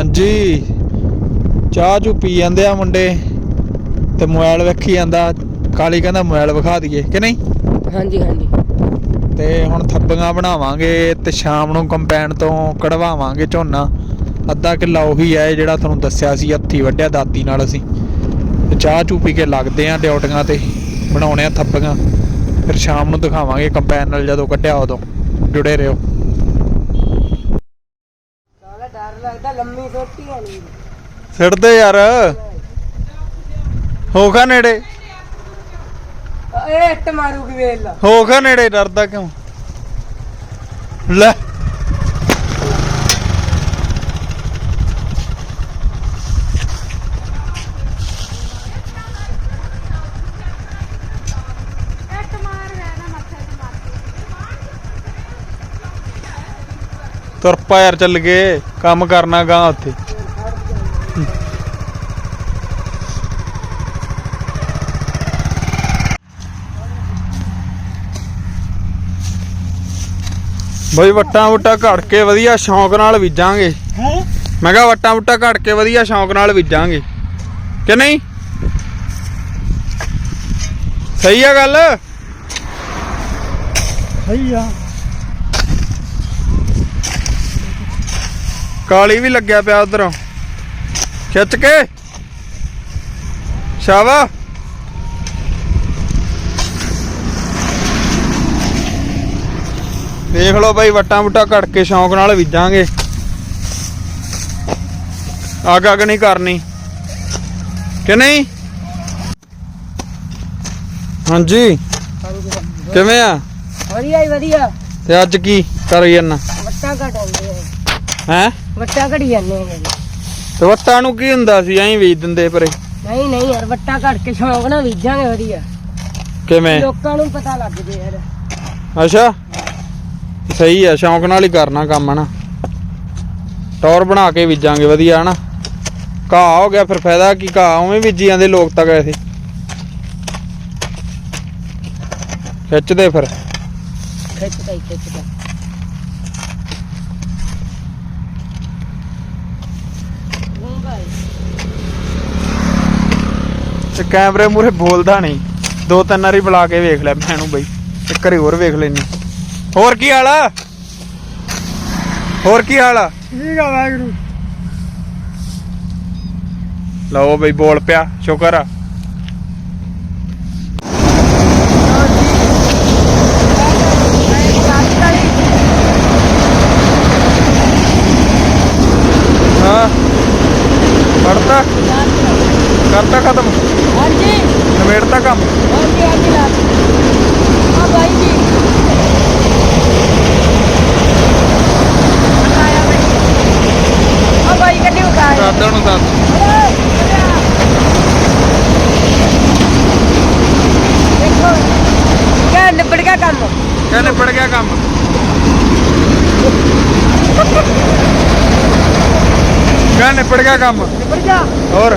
ਹਾਂਜੀ। ਚਾਹ ਚੂ ਪੀ ਜਾਂਦੇ ਆ ਮੁੰਡੇ ਤੇ ਮੋਬਾਈਲ ਵੇਖੀ ਜਾਂਦਾ। ਕਾਲੀ ਕਹਿੰਦਾ ਮੋਬਾਈਲ ਵਿਖਾ ਦਈਏ ਕਿ ਨਹੀਂ? ਹਾਂਜੀ ਹਾਂਜੀ। ਤੇ ਹੁਣ ਥੱਬੀਆਂ ਬਣਾਵਾਂਗੇ ਤੇ ਸ਼ਾਮ ਨੂੰ ਕੰਪੈਨ ਤੋਂ ਕਢਵਾਵਾਂਗੇ ਝੋਨਾ। ਅੱਧਾ ਕਿੱਲਾ ਉਹੀ ਹੈ ਜਿਹੜਾ ਤੁਹਾਨੂੰ ਦੱਸਿਆ ਸੀ ਹੱਥੀ ਵੱਢਿਆ ਦਾਤੀ ਨਾਲ ਅਸੀਂ। ਤੇ ਚਾਹ ਚੂ ਪੀ ਕੇ ਲੱਗਦੇ ਆ ਡਿਊਟੀਆਂ ਤੇ ਬਣਾਉਣੇ ਆ ਥੱਬੀਆਂ ਫਿਰ ਸ਼ਾਮ ਨੂੰ ਦਿਖਾਵਾਂਗੇ ਕੰਪੈਨ ਨਾਲ ਜਦੋਂ ਕੱਢਿਆ ਉਦੋਂ। ਜੁੜੇ ਰਹੋ। ਲੱਗਦਾ ਲੰਮੀ ਸੋਟੀ ਆਣੀ ਸਿੱਟਦੇ ਯਾਰ। ਹੋਗਾ ਨੇੜੇ। ਇਹ ਇੱਟ ਮਾਰੂਗੀ ਵੇਲ ਲਾ। ਹੋਗਾ ਨੇੜੇ ਡਰਦਾ ਕਿਉਂ? ਲੈ। ਇੱਕ ਮਾਰ ਰਹਿਣਾ ਮੱਥੇ ਤੇ ਮਾਰ ਤੁਰ ਪਾ ਯਾਰ ਚੱਲ ਗਏ। ਕੰਮ ਕਰਨਾ ਗਾ ਉੱਥੇ। ਬਈ ਵੱਟਾਂ ਵੁੱਟਾਂ ਘੜ ਕੇ ਵਧੀਆ ਸ਼ੌਂਕ ਨਾਲ ਬੀਜਾਂਗੇ। ਮੈਂ ਕਿਹਾ ਵੱਟਾਂ ਵੁੱਟਾਂ ਘੜ ਕੇ ਵਧੀਆ ਸ਼ੌਂਕ ਨਾਲ ਬੀਜਾਂਗੇ। ਕਿ ਨਹੀਂ? ਸਹੀ ਆ ਗੱਲ? ਸਹੀ ਆ। ਕਾਲੀ ਵੀ ਲੱਗਿਆ ਪਿਆ ਉਧਰੋਂ। ਖਿੱਚ ਕੇ। ਸ਼ਾਵਾ ਦੇਖ ਲਓ ਬਾਈ ਵਟਾਂ ਵਟਾ ਘੜ ਕੇ ਸ਼ੌਂਕ ਨਾਲ ਬੀਜਾਂਗੇ। ਅੱਗ ਅੱਗ ਨਹੀਂ ਕਰਨੀ। ਕਿ ਨਹੀਂ? ਹਾਂਜੀ। ਕਿਵੇਂ ਆ? ਵਧੀਆ ਹੀ ਵਧੀਆ। ਤੇ ਅੱਜ ਕੀ ਕਰ ਜਾਨਾ? ਵੱਟਾਂ ਘਟਾਉਂਦੇ ਆ। ਹੈ? ਵੱਟਾਂ ਘੜੀ ਜਾਂਦੇ ਆ ਜੀ। ਤੇ ਵਟਾਂ ਨੂੰ ਕੀ ਹੁੰਦਾ ਸੀ? ਐਂ ਵੇਚ ਦਿੰਦੇ ਪਰੇ। ਨਹੀਂ ਨਹੀਂ ਯਾਰ ਵੱਟਾਂ ਘੜ ਕੇ ਸ਼ੌਂਕ ਨਾਲ ਬੀਜਾਂਗੇ ਵਧੀਆ। ਕਿਵੇਂ? ਲੋਕਾਂ ਨੂੰ ਪਤਾ ਲੱਗ ਜੇ ਯਾਰ। ਅੱਛਾ। ਸਹੀ ਆ ਸ਼ੌਂਕ ਨਾਲ ਹੀ ਕਰਨਾ ਕੰਮ ਹਨਾ। ਟੌਰ ਬਣਾ ਕੇ ਬੀਜਾਂਗੇ ਵਧੀਆ ਹਨਾ। ਘਾਹ ਹੋ ਗਿਆ ਫਿਰ ਫਾਇਦਾ ਕੀ? ਘਾਹ ਉਵੇਂ ਬੀਜੀ ਜਾਂਦੇ ਲੋਕ ਤਾਂ ਗਏ ਸੀ ਖਿੱਚਦੇ ਫਿਰ। ਖਿੱਚਦਾ ਹੀ ਖਿੱਚਦਾ। ਤੇ ਕੈਮਰੇ ਮੂਰੇ ਬੋਲਦਾ ਨਹੀਂ। ਦੋ ਤਿੰਨ ਵਾਰੀ ਬੁਲਾ ਕੇ ਵੇਖ ਲੈ ਮੈਨੂੰ ਬਈ। ਇੱਕ ਵਾਰੀ ਹੋਰ ਵੇਖ ਲੈਣੀ ਹੋਰ ਕੀ ਹਾਲ ਆ? ਹੋਰ ਕੀ ਹਾਲ ਆ? ਠੀਕ ਆ ਵਾਹਿਗੁਰੂ। ਲਓ ਬਈ ਬੋਲ ਪਿਆ ਸ਼ੁਕਰ ਆ ਹਾਂ ਪੜਤਾ ਕਰਤਾ ਖਤਮ? ਹਾਂਜੀ। ਨਵੇੜਤਾ ਕੰਮ? ਹਾਂਜੀ ਹਾਂਜੀ ਲਾ ਆ ਬਾਈ ਜੀ। ਆ ਬਾਈ। ਕੱਢੀ ਉਕਾ ਦਾਦਾ ਨੂੰ ਦੱਸ। ਦੇਖੋ ਕਿਆ ਨਿਬੜ ਗਿਆ ਕੰਮ? ਕਹਿੰਦੇ ਪੜ ਗਿਆ ਕੰਮ? ਚੰਗਾ ਨਿਪੜ ਗਿਆ ਕੰਮ। ਨਿਪੜ ਗਿਆ। ਹੋਰ?